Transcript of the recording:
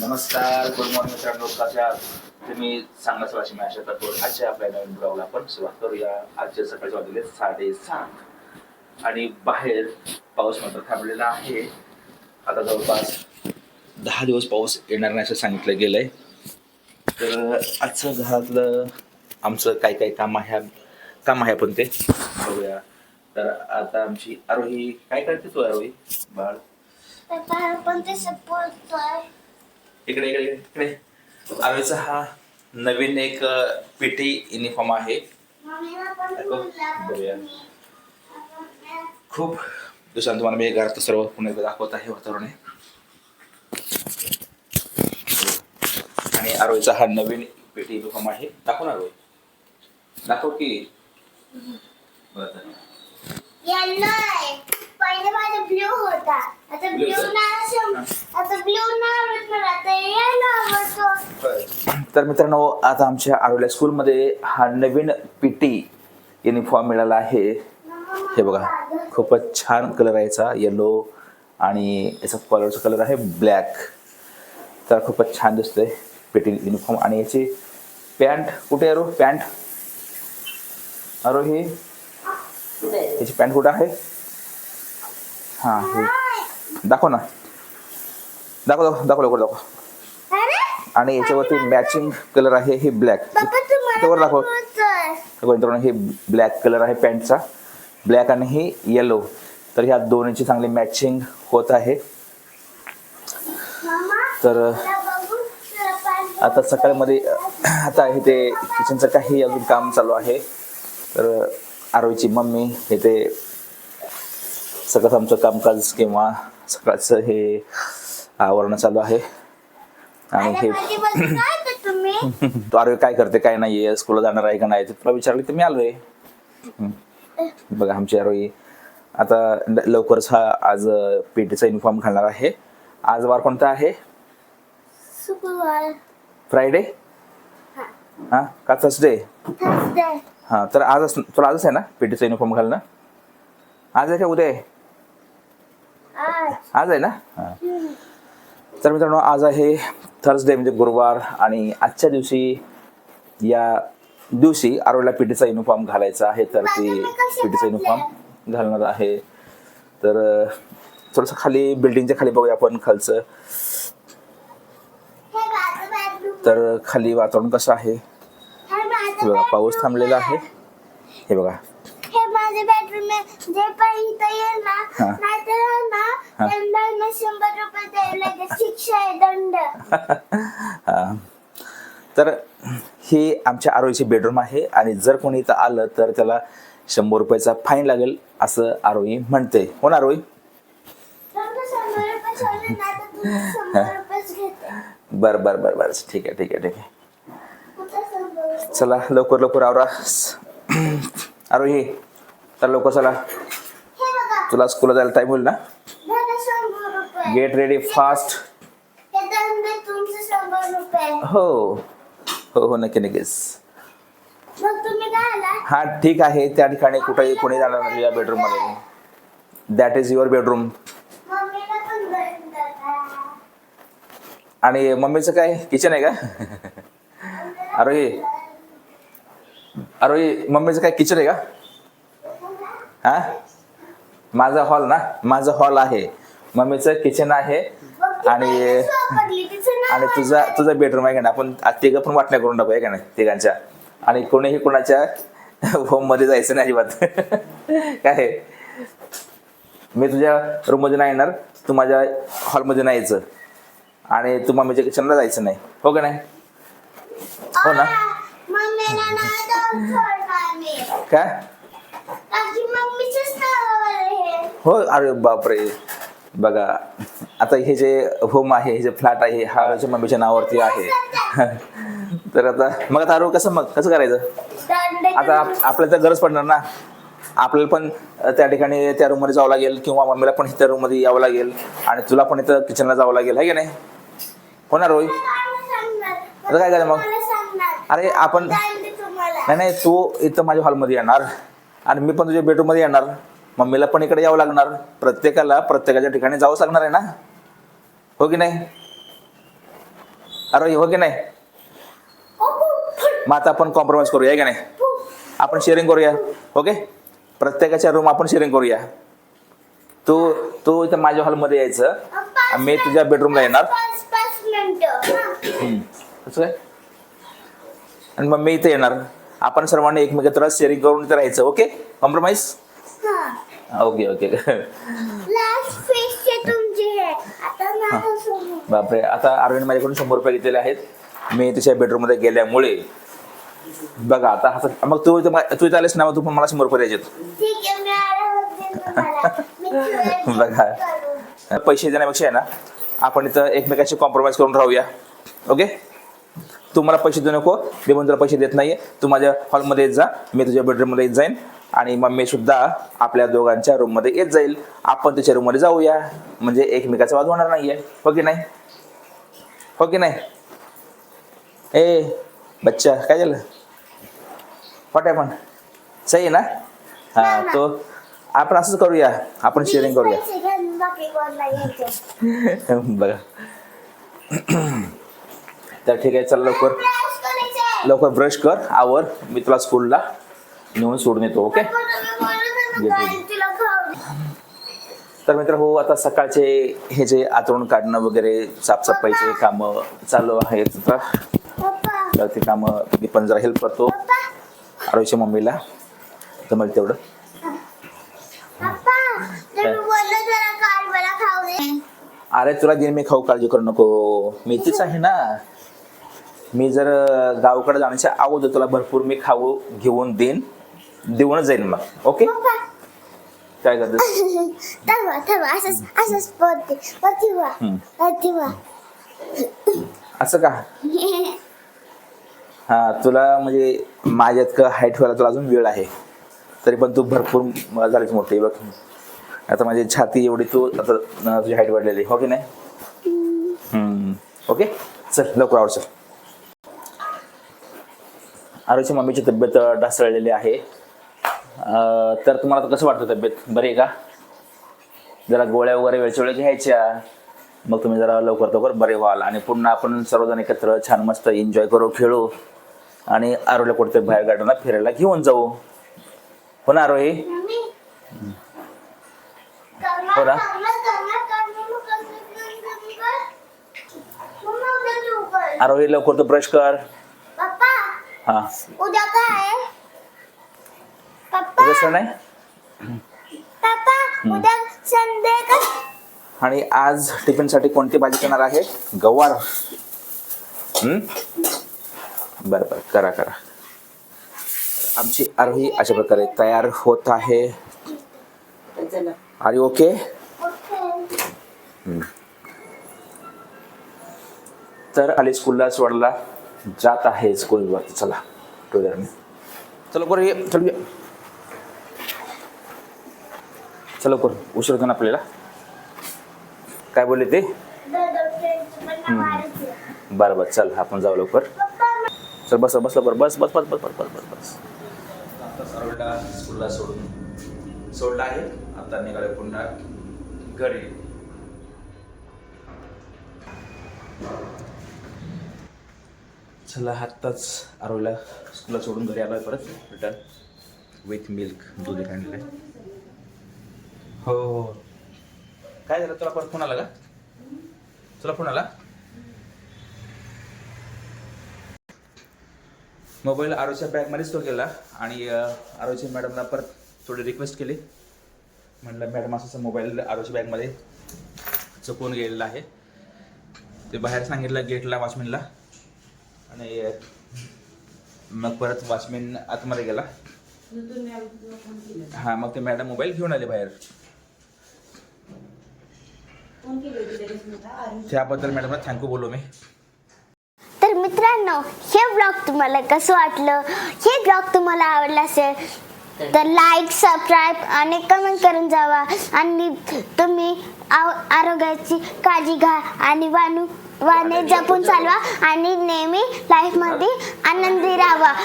नमस्कार good morning मित्रांनो. कशा आहात? तुम्ही चांगलाच वाशी मी आशा करतो आजच्या आपल्या नवीन ब्लॉगला आपण सुरुवात करूया. आजचे सकाळचे वाजले साडेसात आणि बाहेर पाऊस मात्र थांबलेला आहे. आता जवळपास दहा दिवस पाऊस येणार नाही असं सांगितलं गेलंय. तर आजचं घरातलं आमचं काय काय काम आहे? काम आहे आपण ते बघूया. तर आता आमची आरोही काय करते तू आरोही? बाळ. पण ते इकडे इकडे इकडे आरोचा हा नवीन एक पीटी युनिफॉर्म आहे. दाखव. खूप दिवसांत तुम्हाला मी घरात सर्व पुन्हा एकदा दाखवत आहे वातावरण. आणि आरोचा हा नवीन पेटी युनिफॉर्म आहे. दाखव ना आरोय दाखव की. बरं तर. येलो आहे पहिले माझा ब्ल्यू होता आता Blue ब्ल्यू होता? नाही सम- आता ब्ल्यू नाही आवडत मला आता येलो आवडतो तर मित्रांनो आता आमच्या आरोल्या स्कूलमध्ये हा नवीन पी टी युनिफॉर्म मिळाला आहे. हे बघा खूपच छान कलर आहे याचा येलो आणि याचा कलरचा कलर आहे ब्लॅक तर खूपच छान दिसतोय पेटी युनिफॉर्म आणि याची पॅन्ट कुठे आहे पॅन्ट अरो ही? याची पॅन्ट कुठं आहे? हां. दाखव ना. दाखव दाखव दाखव लवकर दाखव. आणि याच्यावरती मॅचिंग कलर आहे हे ब्लॅक त्यावर दाखव. मित्रांनो हे ब्लॅक कलर आहे पॅन्टचा ब्लॅक आणि हे येलो तर ह्या दोन्हीची चांगली मॅचिंग होत आहे. तर आता सकाळमध्ये आता ते किचनचं काही अजून काम चालू आहे. तर आरोईची मम्मी हे ते सगळं आमचं कामकाज किंवा सकाळचं हे आवरणं चालू आहे. आणि हे ते आरोग्य काय करते काय नाही आहे स्कूलला जाणार आहे का नाही? तुला विचारलं तर मी आलोय. बघा आमची आरोही. आता लवकरच हा आज पेटीचा युनिफॉर्म घालणार आहे. आज वार कोणता आहे? फ्रायडे हा. का थर्सडे थर्सडे हा तर आज तुला आजच आहे ना पेटीचा युनिफॉर्म घालणं? आज आहे का उद्या आहे? आज. आहे ना? तर मित्रांनो आज आहे थर्सडे म्हणजे गुरुवार आणि आजच्या दिवशी या दिवशी आरोला पीटीचा युनिफॉर्म घालायचा आहे तर ती पीटीचा युनिफॉर्म घालणार आहे. तर थोडंसं खाली बिल्डिंगच्या खाली बघूया आपण खालचं. तर खाली वातावरण कसं आहे? हे हे बघा पाऊस थांबलेला आहे. हे बघा. हे माझे शंभर रुपये लागेल. शिक्षा आहे दंड हा. तर ही आमच्या आरोईची बेडरूम आहे आणि जर कोणी इथं आलं तर त्याला शंभर रुपयाचा फाईन लागेल असं आरोई म्हणते हो ना आरोई फक्त शंभर रुपये सोडले ना तर शंभर रुपयेच घेते बरं बरं बरं बरं ठीक आहे ठीक आहे ठीक आहे फक्त शंभर रुपये. चला लवकर लवकर आवरा आरोही तर लवकर चला हे बघा तुला स्कूलला जायला टाईम होईल ना गेट रेडी फास्ट हो. हो हो नक्की नक्कीच. हा ठीक आहे. त्या ठिकाणी कुठेही कोणी जाणार नाही तुझ्या बेडरूममध्ये दॅट इज युअर बेडरूम आणि मम्मीचं काय? किचन आहे का? अरे अरे मम्मीचं काय? किचन आहे का? हा? माझा हॉल ना? माझं हॉल आहे. मम्मीचं किचन आहे आणि आणि तुझा तुझा बेडरूम आहे का ना आपण तिघं पण वाटण्या करून टाकू आहे का नाही तिघांच्या? आणि कोणीही कोणाच्या होममध्ये जायचं नाही अजिबात. काय? आहे? मी तुझ्या रूममध्ये नाही येणार. तू माझ्या हॉलमध्ये नाही यायचं. आणि तू मम्मीच्या किचनला जायचं नाही. हो का नाही? हो ना. काय. हो अरे बापरे. बघा आता हे जे होम आहे हे जे फ्लॅट आहे हा माझ्या मम्मीच्या नावावरती आहे. तर आता मग आता अरे कसं मग कसं करायचं? आता आप- आपल्याला तर गरज पडणार ना. आपल्याला पण त्या ठिकाणी त्या रूममध्ये जावं लागेल किंवा मम्मीला पण त्या रूममध्ये यावं लागेल आणि तुला पण इथं किचनला जावं लागेल आहे की नाही? होणार रोहित. आता काय झालं मग? अरे आपण नाही नाही तू इथं माझ्या हॉलमध्ये येणार आणि मी पण तुझ्या बेडरूममध्ये येणार. मम्मीला पण इकडे यावं लागणार. प्रत्येकाला प्रत्येकाच्या ठिकाणी जावंच लागणार आहे ना? हो की नाही? अरे हो की नाही? मग आता आपण कॉम्प्रोमाइज करूया की नाही? आपण शेअरिंग करूया हो ओके प्रत्येकाच्या रूम आपण शेअरिंग करूया. तू तू इथं माझ्या हॉलमध्ये यायचं. मी तुझ्या बेडरूमला येणार. कसं काय आणि मग मी इथे येणार. आपण सर्वांनी एकमेकांना शेअरिंग करून इथे राहायचं हो ओके कॉम्प्रोमाइज ओके ओके. हे. बापरे आता अरविंद माझ्याकडून शंभर रुपये घेतलेले आहेत. मी तिच्या बेडरूममध्ये गेल्यामुळे बघा आता हसत मग तू तू इथं आलेस ना तू पण मला शंभर रुपये द्यायचे ठीक आहे मी आल्यावर तुम्हाला. मी तुला बघा. पैसे देण्यापेक्षा आहे ना आपण इथं एकमेकांशी कॉम्प्रोमाइज करून राहूया. ओके? तू मला पैसे देऊ नको. मी पण तुला पैसे देत नाहीये. तू माझ्या हॉलमध्ये येत जा. मी तुझ्या बेडरूममध्ये येत जाईन. आणि मम्मी सुद्धा आपल्या दोघांच्या रूममध्ये येत जाईल. आपण तिच्या रूममध्ये जाऊया. म्हणजे एकमेकाचा वाद होणार नाहीये. हो की नाही? हो की नाही? ए बच्चा काय झालं? वाट आहे पण सही आहे ना? हा तो आपण असंच करूया. आपण शेअरिंग करूया. बघा तर ठीक आहे चल लवकर. लवकर ब्रश कर. आवर. मी तुला स्कूलला नेऊन सोडून येतो ओके. तर मित्र हो आता सकाळचे हे जे आतरून काढणं वगैरे साफसफाईचे कामं चालू आहेत तर ते कामं मी पण जरा हेल्प करतो आरोग्यच्या मम्मीला. जमेल तेवढं. अरे तुला दिन मी खाऊ काळजी करू नको. मी इथेच आहे ना. मी जर गावाकडे जाण्याच्या अगोदर तुला भरपूर मी खाऊ घेऊन देईन. देऊनच जाईन मग. ओके काय करतेस थांबा थांबा. असंच असंच पडते वरती वा हम्म. वरती वा असं का? हा तुला म्हणजे माझ्या इतकं हाईट व्हायला तुला अजून वेळ आहे? तरी पण तू भरपूर म- झालीच मोठी बघ. आता माझी छाती एवढी तू आता तुझी हाईट वाढलेली हो की नाही. ओके चल लवकर आवर चल. आरोची मम्मीची तब्येत ढासळलेली आहे. तर तुम्हाला कसं वाटतं तब्येत? बरी आहे का? जरा गोळ्या वगैरे वेळच्या वेळी घ्यायच्या. मग तुम्ही जरा लवकर लवकर बरे व्हाल. आणि पुन्हा आपण सर्वजण एकत्र छान मस्त एन्जॉय करू खेळू. आणि आरोला कुठेतरी बाहेर गार्डनला फिरायला घेऊन जाऊ. हो ना आरोही? हो ना? तू आरोही लवकर तर ब्रश कर. हा. उद्या काय जसं नाही? उद्या आणि आज टिफिनसाठी कोणती भाजी करणार आहे? गवार? बरं बरं करा करा. आमची आरोही अशा प्रकारे तयार होत आहे. R okay. ओके तर खाली स्कूलला सोडला जात आहे स्कूलवरती चला टू चलो ये चल चल लवकर उशीर होतो ना आपल्याला. काय बोलले ते? बरं बरं चल आपण जाऊ लवकर. चल बस बस लवकर. बस बस बस बस बस बस बस बस. आता सरवडला स्कूलला सोडून सोडला आहे. आता निघाले पुन्हा घरी. चला आत्ताच आरोला स्कूलला सोडून घरी आलोय परत. रिटर्न विथ मिल्क दूध आणलं आहे हो. हो. काय झालं? तुला परत फोन आला का? तुला फोन आला? मोबाईल आरोच्या बॅगमध्येच तो गेला आणि आरोच्या मॅडमला परत थोडी रिक्वेस्ट केली. म्हटलं मॅडम असं मोबाईल आरोच्या बॅगमध्ये चुकून गेलेला आहे. ते बाहेर सांगितलं गेटला वॉचमॅनला. आणि मग परत वॉचमॅन आतमध्ये गेला. हां मग ते मॅडम मोबाईल घेऊन आले बाहेर. त्याबद्दल मॅडमला थँक्यू बोललो मी. तर मित्रांनो हे ब्लॉग तुम्हाला कसं वाटलं? हे ब्लॉग तुम्हाला आवडला असेल तर लाईक सबस्क्राईब आणि कमेंट करून जावा. आणि तुम्ही आरोग्याची काळजी घ्या आणि वानू वाने जपून चालवा आणि नेहमी लाईफमध्ये आनंदी राहावा.